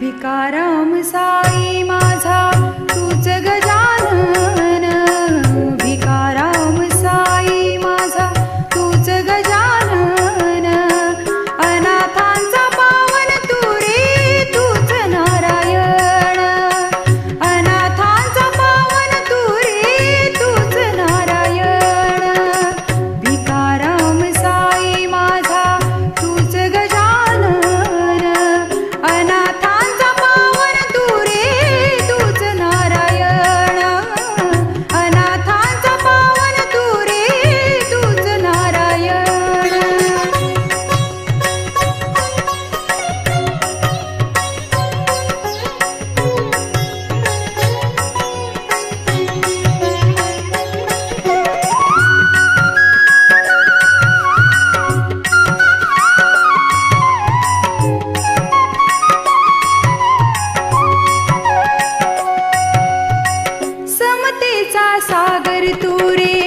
भिकाराम साई माझा तूच गज सागर तू रे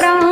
cabrón.